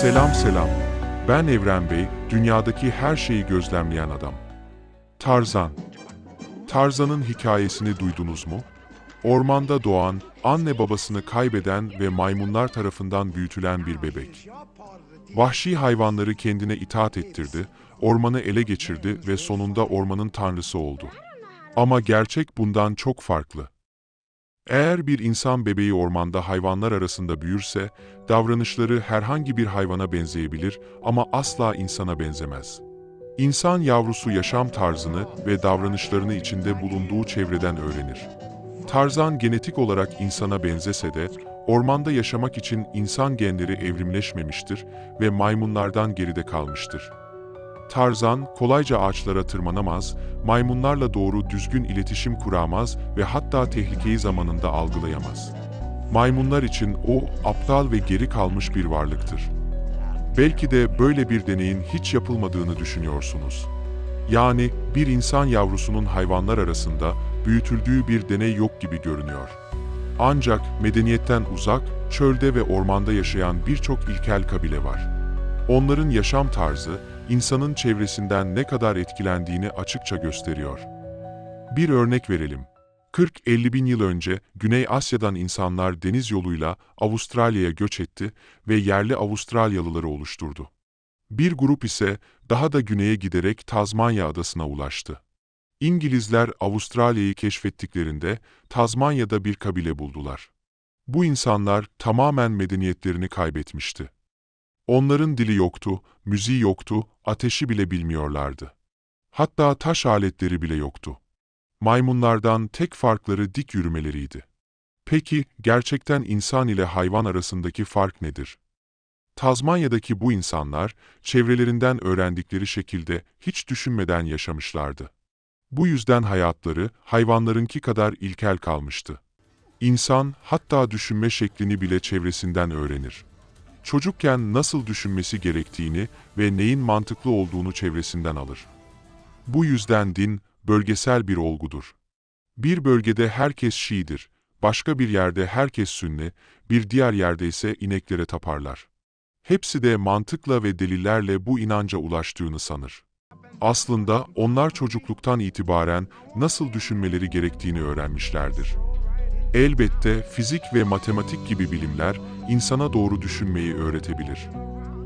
Selam selam. Ben Evren Bey, dünyadaki her şeyi gözlemleyen adam. Tarzan. Tarzan'ın hikayesini duydunuz mu? Ormanda doğan, anne babasını kaybeden ve maymunlar tarafından büyütülen bir bebek. Vahşi hayvanları kendine itaat ettirdi, ormanı ele geçirdi ve sonunda ormanın tanrısı oldu. Ama gerçek bundan çok farklı. Eğer bir insan bebeği ormanda hayvanlar arasında büyürse, davranışları herhangi bir hayvana benzeyebilir ama asla insana benzemez. İnsan yavrusu yaşam tarzını ve davranışlarını içinde bulunduğu çevreden öğrenir. Tarzan genetik olarak insana benzese de, ormanda yaşamak için insan genleri evrimleşmemiştir ve maymunlardan geride kalmıştır. Tarzan kolayca ağaçlara tırmanamaz, maymunlarla doğru düzgün iletişim kuramaz ve hatta tehlikeyi zamanında algılayamaz. Maymunlar için o aptal ve geri kalmış bir varlıktır. Belki de böyle bir deneyin hiç yapılmadığını düşünüyorsunuz. Yani bir insan yavrusunun hayvanlar arasında büyütüldüğü bir deney yok gibi görünüyor. Ancak medeniyetten uzak, çölde ve ormanda yaşayan birçok ilkel kabile var. Onların yaşam tarzı, insanın çevresinden ne kadar etkilendiğini açıkça gösteriyor. Bir örnek verelim. 40-50 bin yıl önce Güney Asya'dan insanlar deniz yoluyla Avustralya'ya göç etti ve yerli Avustralyalıları oluşturdu. Bir grup ise daha da güneye giderek Tazmanya adasına ulaştı. İngilizler Avustralya'yı keşfettiklerinde Tazmanya'da bir kabile buldular. Bu insanlar tamamen medeniyetlerini kaybetmişti. Onların dili yoktu, müziği yoktu, ateşi bile bilmiyorlardı. Hatta taş aletleri bile yoktu. Maymunlardan tek farkları dik yürümeleriydi. Peki gerçekten insan ile hayvan arasındaki fark nedir? Tazmanya'daki bu insanlar çevrelerinden öğrendikleri şekilde hiç düşünmeden yaşamışlardı. Bu yüzden hayatları hayvanlarınki kadar ilkel kalmıştı. İnsan hatta düşünme şeklini bile çevresinden öğrenir. Çocukken nasıl düşünmesi gerektiğini ve neyin mantıklı olduğunu çevresinden alır. Bu yüzden din bölgesel bir olgudur. Bir bölgede herkes Şiidir, başka bir yerde herkes Sünni, bir diğer yerde ise ineklere taparlar. Hepsi de mantıkla ve delillerle bu inanca ulaştığını sanır. Aslında onlar çocukluktan itibaren nasıl düşünmeleri gerektiğini öğrenmişlerdir. Elbette fizik ve matematik gibi bilimler insana doğru düşünmeyi öğretebilir.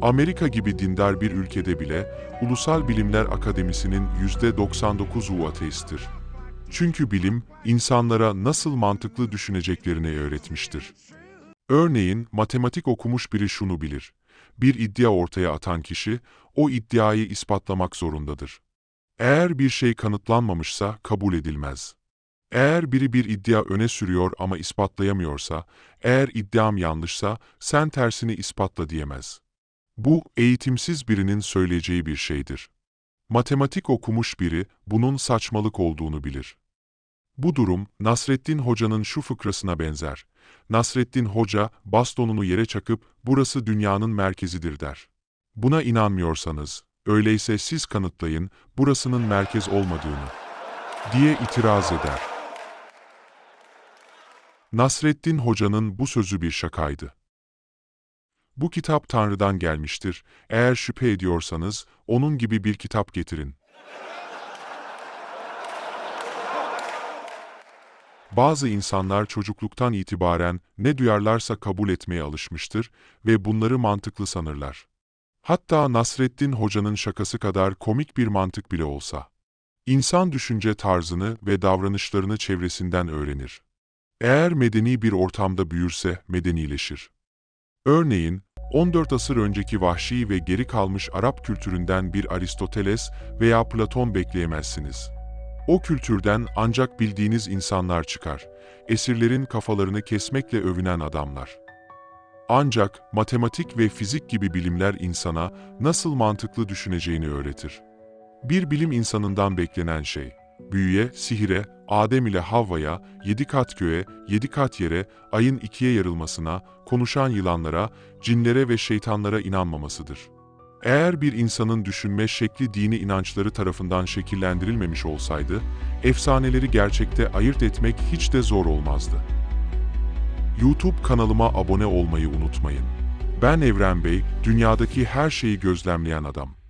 Amerika gibi dindar bir ülkede bile Ulusal Bilimler Akademisi'nin %99'u ateisttir. Çünkü bilim insanlara nasıl mantıklı düşüneceklerini öğretmiştir. Örneğin matematik okumuş biri şunu bilir. Bir iddia ortaya atan kişi o iddiayı ispatlamak zorundadır. Eğer bir şey kanıtlanmamışsa kabul edilmez. Eğer biri bir iddia öne sürüyor ama ispatlayamıyorsa, eğer iddiam yanlışsa sen tersini ispatla diyemez. Bu eğitimsiz birinin söyleyeceği bir şeydir. Matematik okumuş biri bunun saçmalık olduğunu bilir. Bu durum Nasreddin Hoca'nın şu fıkrasına benzer. Nasreddin Hoca bastonunu yere çakıp burası dünyanın merkezidir der. Buna inanmıyorsanız, öyleyse siz kanıtlayın burasının merkez olmadığını diye itiraz eder. Nasreddin Hoca'nın bu sözü bir şakaydı. Bu kitap Tanrı'dan gelmiştir. Eğer şüphe ediyorsanız onun gibi bir kitap getirin. Bazı insanlar çocukluktan itibaren ne duyarlarsa kabul etmeye alışmıştır ve bunları mantıklı sanırlar. Hatta Nasreddin Hoca'nın şakası kadar komik bir mantık bile olsa. İnsan düşünce tarzını ve davranışlarını çevresinden öğrenir. Eğer medeni bir ortamda büyürse medenileşir. Örneğin, 14 asır önceki vahşi ve geri kalmış Arap kültüründen bir Aristoteles veya Platon bekleyemezsiniz. O kültürden ancak bildiğiniz insanlar çıkar, esirlerin kafalarını kesmekle övünen adamlar. Ancak matematik ve fizik gibi bilimler insana nasıl mantıklı düşüneceğini öğretir. Bir bilim insanından beklenen şey, büyüye, sihire, Adem ile Havva'ya, yedi kat göğe, yedi kat yere, ayın ikiye yarılmasına, konuşan yılanlara, cinlere ve şeytanlara inanmamasıdır. Eğer bir insanın düşünme şekli dini inançları tarafından şekillendirilmemiş olsaydı, efsaneleri gerçekte ayırt etmek hiç de zor olmazdı. YouTube kanalıma abone olmayı unutmayın. Ben Evren Bey, dünyadaki her şeyi gözlemleyen adam.